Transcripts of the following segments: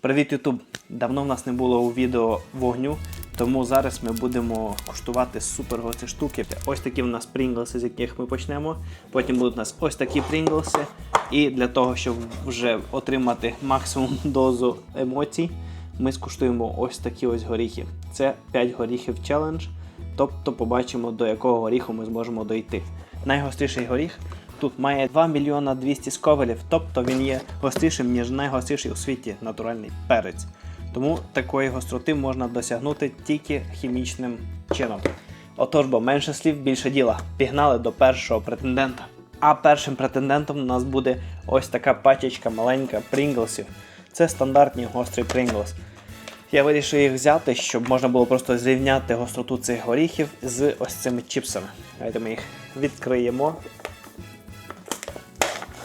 Привіт, Ютуб! Давно в нас не було у відео вогню, тому зараз ми будемо куштувати супер гості штуки. Ось такі в нас прінглси, з яких ми почнемо. Потім будуть у нас ось такі прінглси. І для того, щоб вже отримати максимум дозу емоцій, ми скуштуємо ось такі ось горіхи. Це 5 горіхів челендж. Тобто побачимо, до якого горіху ми зможемо дойти. Найгостріший горіх тут має 2 мільйона 200 сковелів, тобто він є гострішим, ніж найгостріший у світі натуральний перець. Тому такої гостроти можна досягнути тільки хімічним чином. Отож, бо менше слів, більше діла. Пігнали до першого претендента. А першим претендентом у нас буде ось така пачечка маленька Прінглсів. Це стандартні гострі Прінглс. Я вирішив їх взяти, щоб можна було просто зрівняти гостроту цих горіхів з ось цими чіпсами. Давайте ми їх відкриємо.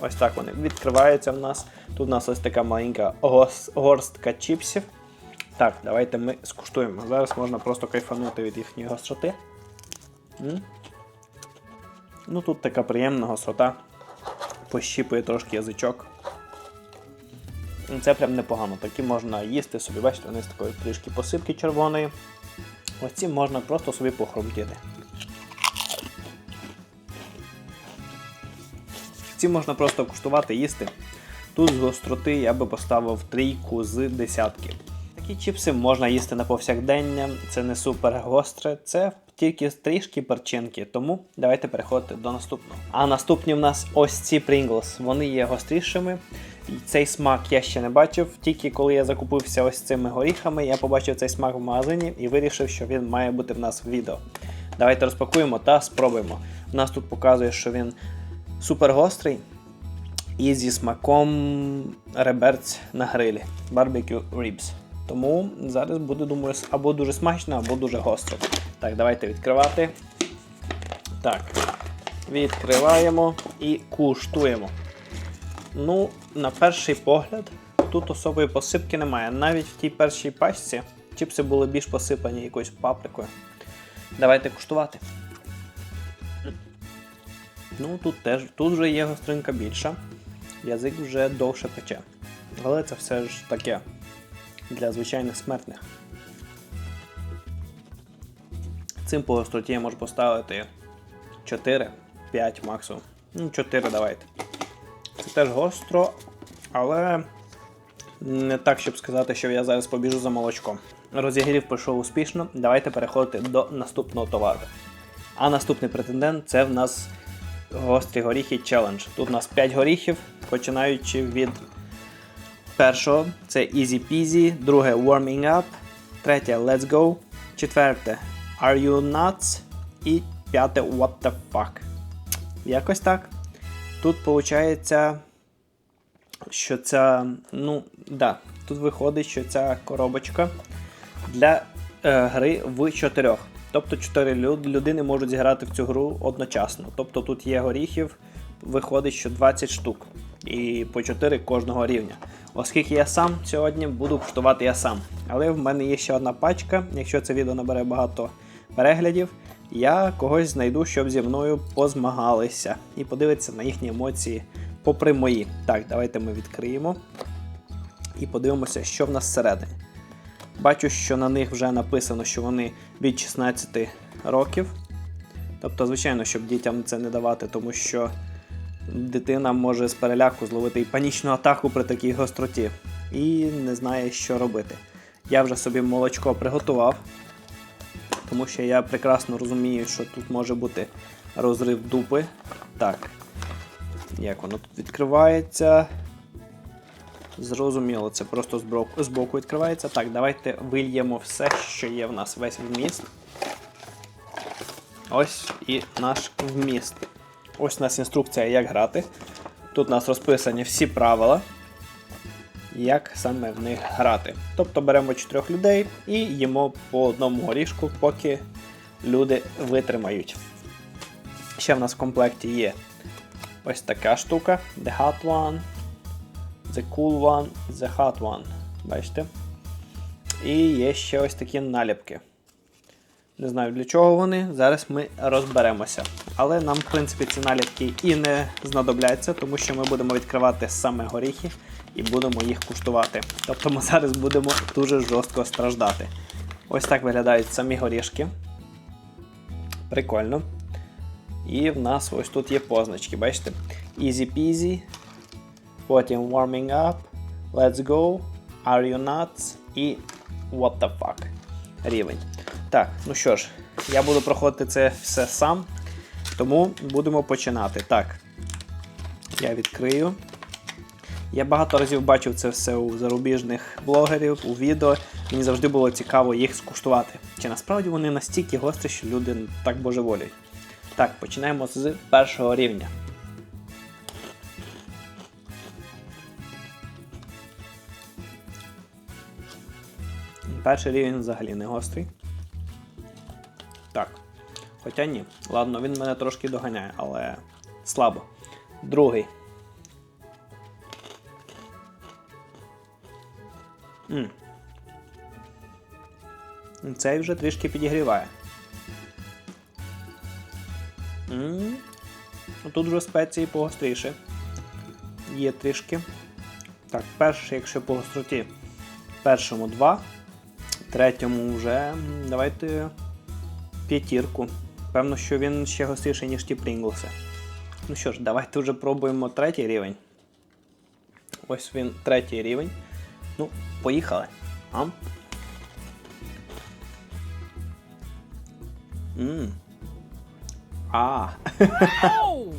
Ось так вони відкриваються в нас. Тут у нас ось така маленька горстка чіпсів. Так, давайте ми скуштуємо. Зараз можна просто кайфанути від їхньої гостроти. Ну тут така приємна гострота. Пощіпує трошки язичок. Це прям непогано. Такі можна їсти собі, бачите, вони з такої трішки посипки червоної. Ось ці можна просто собі похрумтіти. Ці можна просто куштувати, їсти. Тут з гостроти я би поставив трійку з десятки. Такі чіпси можна їсти на повсякдення, це не супер гостре, це тільки трішки перчинки. Тому давайте переходити до наступного. А наступні в нас ось ці Pringles. Вони є гострішими. І Цей смак я ще не бачив. Тільки коли я закупився ось цими горіхами, я побачив цей смак в магазині і вирішив, що він має бути в нас в відео. Давайте розпакуємо та спробуємо. У нас тут показує, що він супер гострий і зі смаком реберць на грилі. Barbecue ribs. Тому зараз буде, думаю, або дуже смачно, або дуже гостро. Так, давайте відкривати. Так. Відкриваємо і куштуємо. Ну, на перший погляд, тут особої посипки немає. Навіть в тій першій пачці чіпси були більш посипані якоюсь паприкою. Давайте куштувати. Ну, тут теж тут вже є гостринка більша. Язик вже довше пече. Але це все ж таке для звичайних смертних. Цим по гостроті я можу поставити 4, 5 максимум. Ну, 4 давайте. Це теж гостро, але не так, щоб сказати, що я зараз побіжу за молочком. Розігрів пройшов успішно. Давайте переходити до наступного товару. А наступний претендент це в нас гострі горіхи челендж. Тут у нас 5 горіхів, починаючи від першого це Easy Peasy, друге Warming Up, третє Let's Go, четверте Are You Nuts і п'яте What the fuck. Якось так. Тут виходить, що ця, ну, да, тут виходить, що ця коробочка для е, гри в чотирьох. Тобто 4 людини можуть зіграти в цю гру одночасно. Тобто тут є горіхів, виходить, що 20 штук. І по 4 кожного рівня. Оскільки я сам сьогодні буду куштувати я сам. Але в мене є ще одна пачка. Якщо це відео набере багато переглядів, я когось знайду, щоб зі мною позмагалися. І подивитися на їхні емоції попри мої. Так, давайте ми відкриємо. І подивимося, що в нас всередині. Бачу, що на них вже написано, що вони від 16 років. Тобто, звичайно, щоб дітям це не давати, тому що дитина може з переляку зловити і панічну атаку при такій гостроті і не знає, що робити. Я вже собі молочко приготував, тому що я прекрасно розумію, що тут може бути розрив дупи. Так, як воно тут відкривається. Зрозуміло, це просто збоку, збоку відкривається. Так, давайте вильємо все, що є в нас, весь вміст. Ось і наш вміст. Ось у нас інструкція, як грати. Тут у нас розписані всі правила, як саме в них грати. Тобто беремо чотирьох людей і їмо по одному горішку, поки люди витримають. Ще в нас в комплекті є ось така штука: The Hot One, The Cool One, The Hot One. Бачите? І є ще ось такі наліпки. Не знаю для чого вони, зараз ми розберемося. Але нам, в принципі, ці наліпки і не знадобляться, тому що ми будемо відкривати саме горіхи і будемо їх куштувати. Тобто ми зараз будемо дуже жорстко страждати. Ось так виглядають самі горішки. Прикольно. І в нас ось тут є позначки, бачите? Easy peasy. Потім warming up. Let's go. Are you nuts? І what the fuck. Рівень. Так, ну що ж, я буду проходити це все сам. Тому будемо починати. Так. Я відкрию. Я багато разів бачив це все у зарубіжних блогерів, у відео. Мені завжди було цікаво їх скуштувати. Чи насправді вони настільки гострі, що люди так божеволюють. Так, починаємо з першого рівня. Перший рівень взагалі не гострий. Так. Хоча ні. Ладно, він мене трошки доганяє, але слабо. Другий. М. Цей вже трішки підігріває. М. Тут вже спеції погостріше. Є трішки. Так, перший, якщо по гостроті, першому 2, третьому вже давайте п'ятірку. Певно, що він ще гостріший, ніж ті Прінглси. Ну що ж, давайте вже пробуємо третій рівень. Ось він третій рівень. Ну, поїхали. А? А. Oh,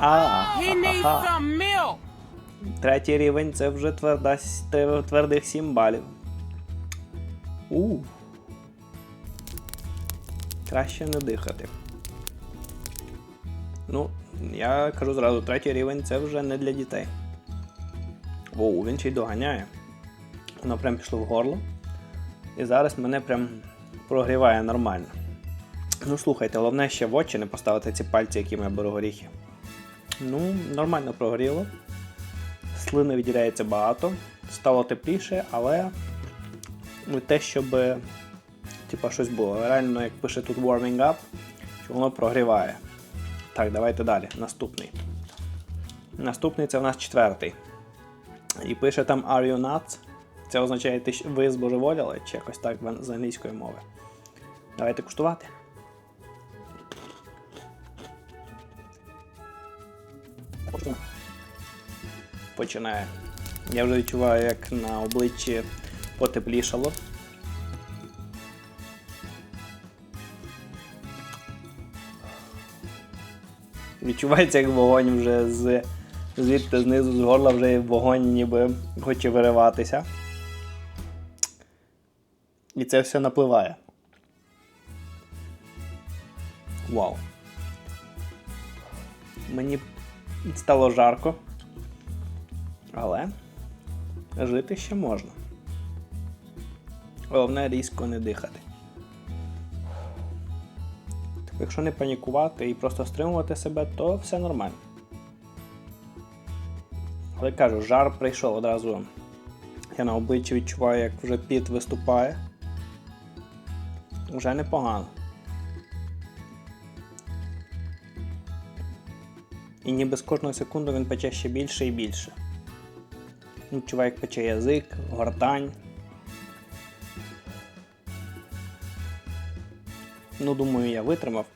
А. milk. Третій рівень це вже тверда, твердих 7 балів. У. Краще не дихати. Ну, я кажу зразу, третій рівень це вже не для дітей. Оу, він ще й доганяє. Воно прям пішло в горло. І зараз мене прям прогріває нормально. Ну, слухайте, головне ще в очі не поставити ці пальці, якими я беру горіхи. Ну, нормально прогоріло. Слини відділяється багато, стало тепліше, але не те, щоб типа, щось було. Реально, як пише тут warming up, що воно прогріває. Так, давайте далі. Наступний. Наступний це в нас четвертий. І пише там Are you nuts? Це означає, ви збожеволіли, чи якось так з англійської мови. Давайте куштувати. Починає. Я вже відчуваю, як на обличчі потеплішало. Відчувається, як вогонь вже з звідти знизу з горла вже вогонь ніби хоче вириватися. І це все напливає. Вау. Мені стало жарко. Але жити ще можна. Головне різко не дихати. Типу, якщо не панікувати і просто стримувати себе, то все нормально. Але кажу, жар прийшов одразу. Я на обличчі відчуваю, як вже піт виступає. Вже непогано. І ніби з кожної секунди він пече ще більше і більше. Відчуваю, як пече язик, гортань. Ну, думаю, я витримав.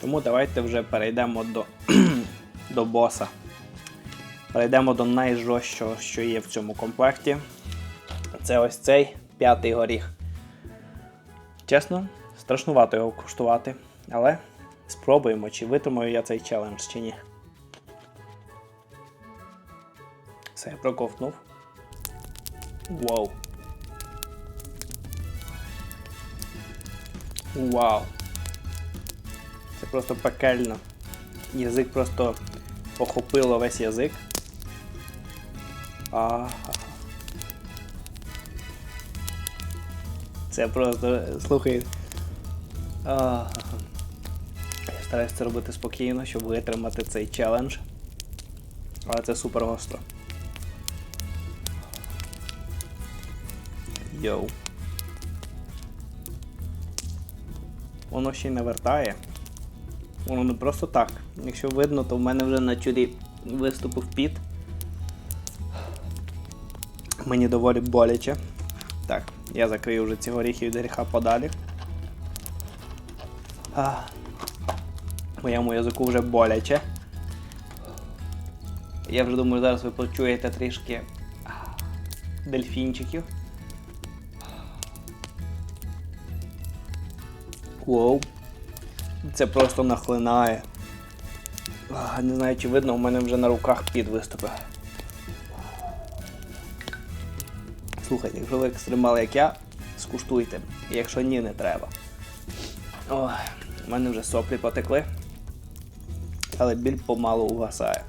Тому давайте вже перейдемо до, до боса. Перейдемо до найжорстчого, що є в цьому комплекті. Це ось цей п'ятий горіх. Чесно, страшнувато його куштувати, але спробуємо, чи витримаю я цей челендж, чи ні. Все, я проковтнув. Вау. Вау. Це просто пекельно. Язик просто охопило весь язик. А. Це просто. Слухай. А. Я стараюся це робити спокійно, щоб витримати цей челендж. Але це супер гостро. Йоу. Воно ще й навертає. Воно не просто так. Якщо видно, то в мене вже на чолі виступив піт. Мені доволі боляче. Так, я закрию вже ці горіхи від гріха подалі. А, моєму язику вже боляче. Я вже думаю, зараз ви почуєте трішки дельфінчиків. Воу. Це просто нахлинає. Не знаю, чи видно, у мене вже на руках під виступив. Слухайте, якщо ви екстремал, як я, скуштуйте. Якщо ні, не треба. Ой, у мене вже соплі потекли. Але біль помалу угасає.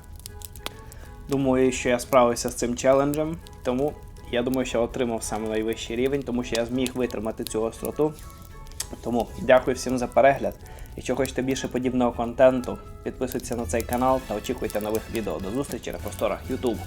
Думаю, що я справився з цим челенджем, тому я думаю, що отримав саме найвищий рівень, тому що я зміг витримати цю остроту. Тому дякую всім за перегляд. Якщо хочете більше подібного контенту, підписуйтесь на цей канал та очікуйте нових відео. До зустрічі на просторах YouTube.